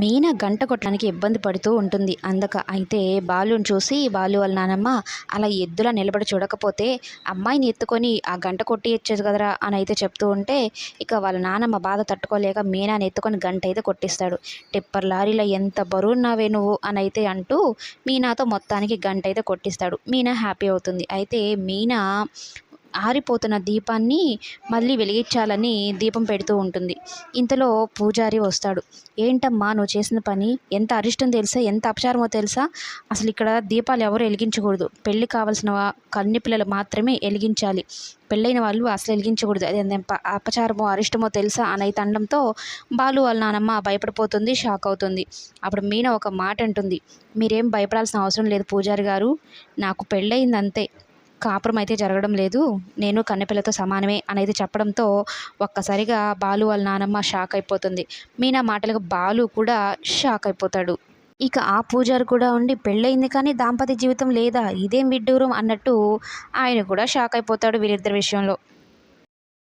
మీనా గంట కొట్టడానికి ఇబ్బంది పడుతూ ఉంటుంది. అందక అయితే బాలుని చూసి బాలు వాళ్ళ నానమ్మ అలా ఎద్దులా నిలబడి చూడకపోతే అమ్మాయిని ఎత్తుకొని ఆ గంట కొట్టి ఇచ్చేది కదరా అని అయితే చెప్తూ ఉంటే ఇక వాళ్ళ నానమ్మ బాధ తట్టుకోలేక మీనాని ఎత్తుకొని గంట అయితే కొట్టిస్తాడు. టిప్పర్ లారీలో ఎంత బరువున్నావే నువ్వు అని అయితే అంటూ మీనాతో మొత్తానికి గంట అయితే కొట్టిస్తాడు. మీనా హ్యాపీ అవుతుంది. అయితే మీనా ఆరిపోతున్న దీపాన్ని మళ్ళీ వెలిగించాలని దీపం పెడుతూ ఉంటుంది. ఇంతలో పూజారి వస్తాడు. ఏంటమ్మా నువ్వు చేసిన పని? ఎంత అరిష్టం తెలుసా? ఎంత అపచారమో తెలుసా? అసలు ఇక్కడ దీపాలు ఎవరు వెలిగించకూడదు. పెళ్ళి కావాల్సిన కన్ని పిల్లలు మాత్రమే వెలిగించాలి. పెళ్ళైన వాళ్ళు అసలు వెలిగించకూడదు. అది ఎంత అపచారమో అరిష్టమో తెలుసా? అనే తండంతో బాలు వాళ్ళ నానమ్మ భయపడిపోతుంది షాక్ అవుతుంది. అప్పుడు మీన ఒక మాట అంటుంది. మీరేం భయపడాల్సిన అవసరం లేదు పూజారి గారు. నాకు పెళ్ళయింది అంతే కాపురం అయితే జరగడం లేదు. నేను కన్నెపిల్లతో సమానమే అనేది చెప్పడంతో ఒక్కసారిగా బాలు వాళ్ళ నానమ్మ షాక్ అయిపోతుంది. మీనా మాటలకు బాలు కూడా షాక్ అయిపోతాడు. ఇక ఆ పూజారి కూడా ఉండి పెళ్ళయింది కానీ దాంపత్య జీవితం లేదా ఇదేం విడ్డూరం అన్నట్టు ఆయన కూడా షాక్ అయిపోతాడు వీరిద్దరి విషయంలో.